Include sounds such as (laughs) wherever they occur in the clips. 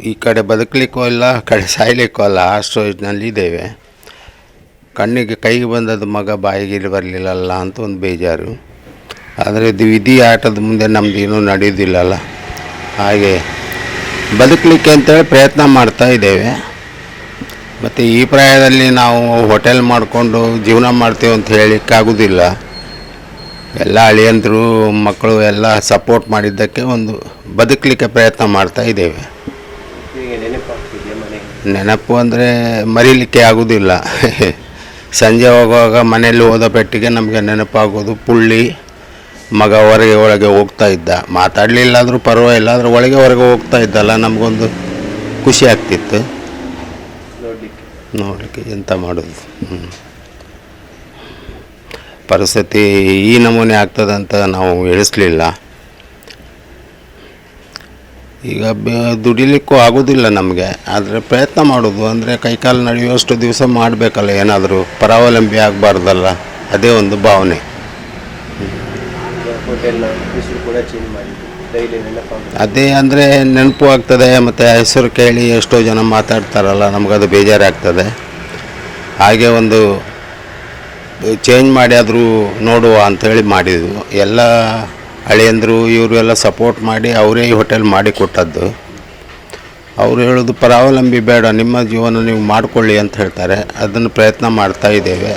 ಈ ಕಡೆ ಬದುಕಲಿಕ್ಕೂ ಇಲ್ಲ ಕಡೆ ಸಾಯ್ಲಿಕ್ಕೂ ಅಲ್ಲ ಆ ಸ್ಟೇಜ್ನಲ್ಲಿ ಇದ್ದೇವೆ. ಕಣ್ಣಿಗೆ ಕೈಗೆ ಬಂದದ್ದು ಮಗ ಬಾಯಿಗೆ ಬರಲಿಲ್ಲಲ್ಲ ಅಂತ ಒಂದು ಬೇಜಾರು. ಆದರೆ ಇದು ವಿಧಿ ಆಟದ ಮುಂದೆ ನಮ್ದು ಏನೂ ನಡೆಯೋದಿಲ್ಲಲ್ಲ ಹಾಗೆ ಬದುಕಲಿಕ್ಕೆ ಅಂತೇಳಿ ಪ್ರಯತ್ನ ಮಾಡ್ತಾ ಇದ್ದೇವೆ. ಮತ್ತು ಈ ಪ್ರಾಯದಲ್ಲಿ ನಾವು ಹೋಟೆಲ್ ಮಾಡಿಕೊಂಡು ಜೀವನ ಮಾಡ್ತೀವಿ ಅಂತ ಹೇಳಲಿಕ್ಕಾಗೋದಿಲ್ಲ. ಎಲ್ಲ ಅಳಿಯಂದರು, ಮಕ್ಕಳು ಎಲ್ಲ ಸಪೋರ್ಟ್ ಮಾಡಿದ್ದಕ್ಕೆ ಒಂದು ಬದುಕಲಿಕ್ಕೆ ಪ್ರಯತ್ನ ಮಾಡ್ತಾ ಇದ್ದೇವೆ. ನೆನಪು ಅಂದರೆ ಮರೀಲಿಕ್ಕೆ ಆಗೋದಿಲ್ಲ. (laughs) ಸಂಜೆ ಹೋಗುವಾಗ ಮನೆಯಲ್ಲಿ ಹೋದ ಪೆಟ್ಟಿಗೆ ನಮಗೆ ನೆನಪಾಗೋದು ಪುಳ್ಳಿ ಮಗ ಹೊರಗೆ ಒಳಗೆ ಹೋಗ್ತಾ ಇದ್ದ. ಮಾತಾಡಲಿಲ್ಲ ಆದರೂ ಪರವಾಗಿಲ್ಲ ಆದರೆ ಒಳಗೆ ಹೊರಗೆ ಹೋಗ್ತಾ ಇದ್ದಲ್ಲ ನಮಗೊಂದು ಖುಷಿ ಆಗ್ತಿತ್ತು. ನೋಡಲಿಕ್ಕೆ. ಎಂತ ಮಾಡೋದು. ಹ್ಞೂ ಪರಿಸ್ಥಿತಿ ಈ ನಮೂನೆ ಆಗ್ತದಂತ ನಾವು ಎಣಿಸ್ಲಿಲ್ಲ ಈಗ ದುಡಿಲಿಕ್ಕೂ ಆಗೋದಿಲ್ಲ ನಮಗೆ. ಆದರೆ ಪ್ರಯತ್ನ ಮಾಡೋದು. ಅಂದರೆ ಕೈಕಾಲು ನಡೆಯುವಷ್ಟು ದಿವಸ ಮಾಡಬೇಕಲ್ಲ, ಏನಾದರೂ ಪರಾವಲಂಬಿ ಆಗಬಾರ್ದಲ್ಲ. ಅದೇ ಒಂದು ಭಾವನೆ. ಅದೇ ಅಂದರೆ ನೆನಪು ಆಗ್ತದೆ, ಮತ್ತು ಹೆಸರು ಕೇಳಿ ಎಷ್ಟೋ ಜನ ಮಾತಾಡ್ತಾರಲ್ಲ, ನಮಗದು ಬೇಜಾರಾಗ್ತದೆ. ಹಾಗೆ ಒಂದು ಚೇಂಜ್ ಮಾಡಿ ಆದರೂ ನೋಡುವ ಅಂಥೇಳಿ ಮಾಡಿದ್ವು ಎಲ್ಲ ಹಳೆಯಂದರು ಇವರು ಎಲ್ಲ ಸಪೋರ್ಟ್ ಮಾಡಿ ಅವರೇ ಈ ಹೋಟೆಲ್ ಮಾಡಿಕೊಟ್ಟದ್ದು ಅವರು ಹೇಳೋದು, ಪರಾವಲಂಬಿ ಬೇಡ, ನಿಮ್ಮ ಜೀವನ ನೀವು ಮಾಡಿಕೊಳ್ಳಿ ಅಂತ ಹೇಳ್ತಾರೆ. ಅದನ್ನು ಪ್ರಯತ್ನ ಮಾಡ್ತಾ ಇದ್ದೇವೆ.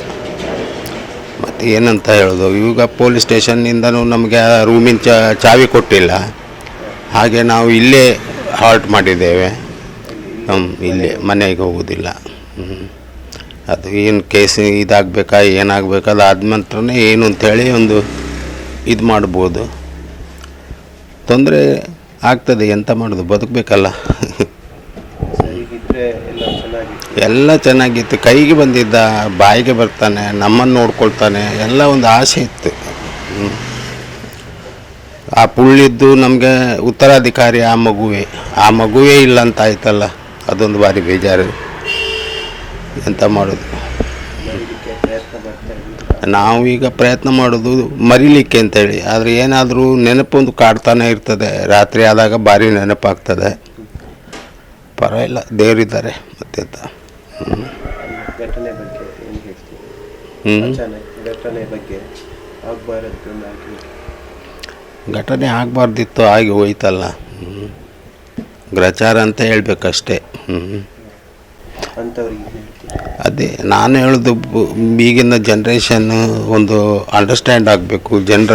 ಮತ್ತು ಏನಂತ ಹೇಳೋದು, ಈಗ ಪೊಲೀಸ್ ಸ್ಟೇಷನ್ನಿಂದನೂ ನಮಗೆ ರೂಮಿನ ಚಾವಿ ಕೊಟ್ಟಿಲ್ಲ. ಹಾಗೆ ನಾವು ಇಲ್ಲೇ ಹಾಲ್ಟ್ ಮಾಡಿದ್ದೇವೆ. ಹ್ಞೂ ಇಲ್ಲೇ, ಮನೆಗೆ ಹೋಗೋದಿಲ್ಲ. ಅದು ಏನು ಕೇಸ್ ಇದಾಗಬೇಕಾ, ಏನಾಗಬೇಕಾ ಅದು ಆದ ನಂತರನೇ ಏನು ಅಂಥೇಳಿ ಒಂದು ಇದು ಮಾಡ್ಬೋದು. ತೊಂದರೆ ಆಗ್ತದೆ ಎಂತ ಮಾಡೋದು? ಬದುಕಬೇಕಲ್ಲ. ಸರಿಗಿದ್ರೆ ಎಲ್ಲ ಚೆನ್ನಾಗಿತ್ತು. ಎಲ್ಲ ಚೆನ್ನಾಗಿತ್ತು. ಕೈಗೆ ಬಂದಿದ್ದ ಬಾಯಿಗೆ ಬರ್ತಾನೆ ನಮ್ಮನ್ನು ನೋಡ್ಕೊಳ್ತಾನೆ ಎಲ್ಲ ಒಂದು ಆಸೆ ಇತ್ತು. ಆ ಪುಳ್ಳಿದ್ದು ನಮಗೆ ಉತ್ತರಾಧಿಕಾರಿ ಆ ಮಗುವೆ. ಆ ಮಗುವೇ ಇಲ್ಲ ಅಂತ ಆಯ್ತಲ್ಲ. ಅದೊಂದು ಬಾರಿ ಬೇಜಾರು. ಎಂತ ಮಾಡೋದು ನೋಡಲಿಕ್ಕೆ ಪ್ರಯತ್ನ ಮಾಡ್ತಾ ಇದ್ದೀವಿ ನಾವು ಈಗ ಪ್ರಯತ್ನ ಮಾಡೋದು ಮರಿಲಿಕ್ಕೆ ಅಂತೇಳಿ. ಆದರೆ ಏನಾದರೂ ನೆನಪೊಂದು ಕಾಡ್ತಾನೆ ಇರ್ತದೆ. ರಾತ್ರಿ ಆದಾಗ ಭಾರಿ ನೆನಪಾಗ್ತದೆ. ಪರವಾಗಿಲ್ಲ ದೇವರಿದ್ದಾರೆ ಮತ್ತೆ ಹ್ಞೂ ಘಟನೆ ಆಗಬಾರ್ದಿತ್ತು ಆಗಿ ಹೋಯ್ತಲ್ಲ. ಹ್ಞೂ ಗ್ರಚಾರ ಅಂತ ಹೇಳ್ಬೇಕಷ್ಟೇ. ಹ್ಞೂ ಅದೇ, ನಾನು ಹೇಳೋದು ಈಗಿನ ಜನ್ರೇಷನ್ ಒಂದು ಅಂಡರ್ಸ್ಟ್ಯಾಂಡ್ ಆಗಬೇಕು. ಜನರ,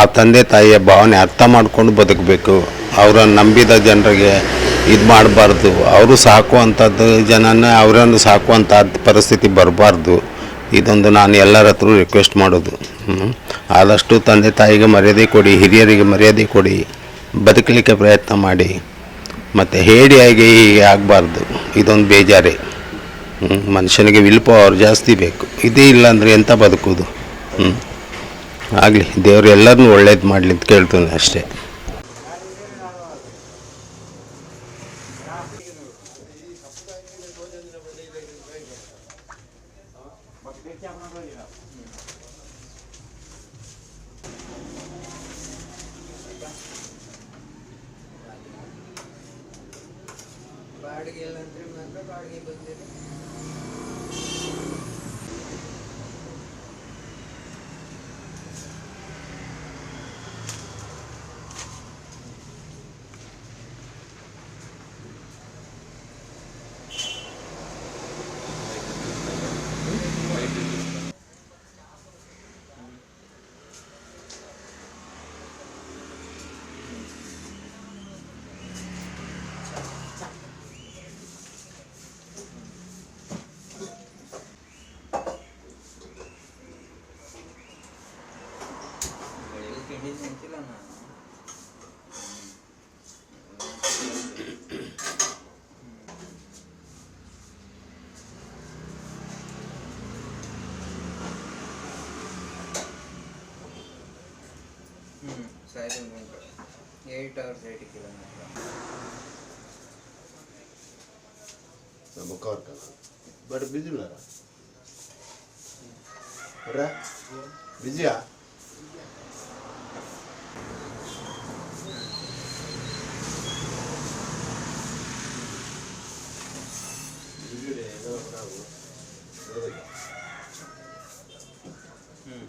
ಆ ತಂದೆ ತಾಯಿಯ ಭಾವನೆ ಅರ್ಥ ಮಾಡಿಕೊಂಡು ಬದುಕಬೇಕು. ಅವರನ್ನು ನಂಬಿದ ಜನರಿಗೆ ಇದು ಮಾಡಬಾರ್ದು. ಅವರು ಸಾಕುವಂಥದ್ದು ಜನನೇ ಅವರನ್ನು ಸಾಕುವಂಥ ಪರಿಸ್ಥಿತಿ ಬರಬಾರ್ದು. ಇದೊಂದು ನಾನು ಎಲ್ಲರ ಹತ್ರ ರಿಕ್ವೆಸ್ಟ್ ಮಾಡೋದು. ಆದಷ್ಟು ತಂದೆ ತಾಯಿಗೆ ಮರ್ಯಾದೆ ಕೊಡಿ, ಹಿರಿಯರಿಗೆ ಮರ್ಯಾದೆ ಕೊಡಿ, ಬದುಕಲಿಕ್ಕೆ ಪ್ರಯತ್ನ ಮಾಡಿ. ಮತ್ತು ಹೇಡಿಯಾಗಿ ಹೀಗೆ ಆಗಬಾರ್ದು. ಇದೊಂದು ಬೇಜಾರೇ. ಮನುಷ್ಯನಿಗೆ ವಿಲ್ ಪವರ್ ಜಾಸ್ತಿ ಬೇಕು. ಇದೇ ಇಲ್ಲ ಅಂದರೆ ಎಂಥ ಬದುಕೋದು ಹ್ಞೂ ಆಗಲಿ, ದೇವರು ಎಲ್ಲರನ್ನೂ ಒಳ್ಳೇದು ಮಾಡಲಿ ಅಂತ ಕೇಳ್ತೀನಿ ಅಷ್ಟೇ. ಎಲ್ಲ ಅಂದ್ರೆ ಮಾತ್ರ ಬಾಡಿಗೆ ಬಂದಿದೆ. Side move eight hours eight kilometre நம்ம கவர் கலாம் பட் பிஸி இல்லரா ரா பிஸியா பிஸியுடைய ஏதோ ஒரு ஹம்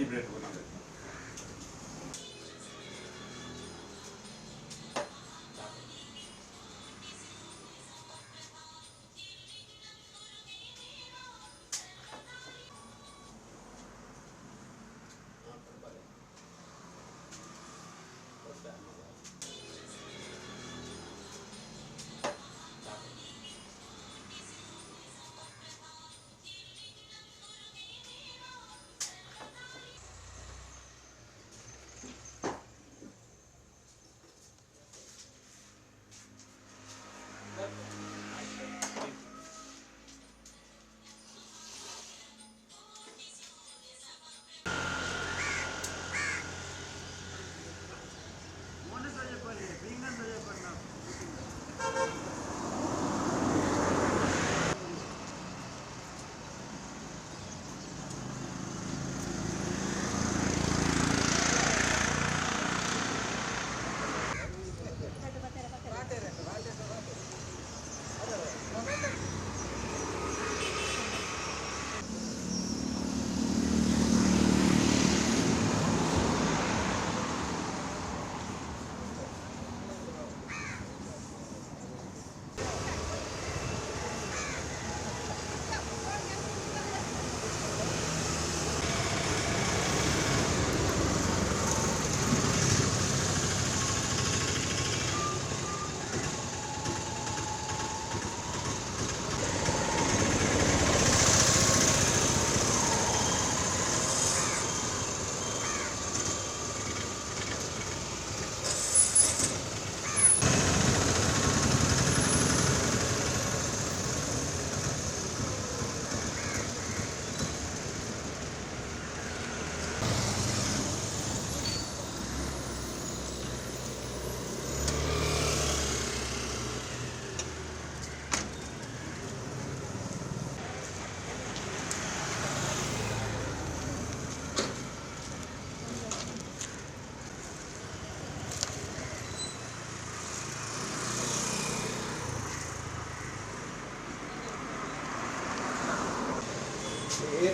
calibrate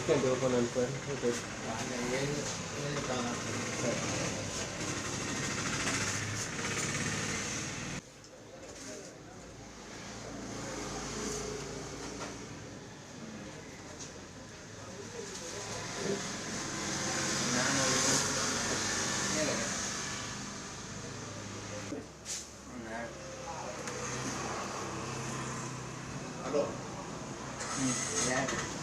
extended con el pues. Entonces. Hello. Yeah.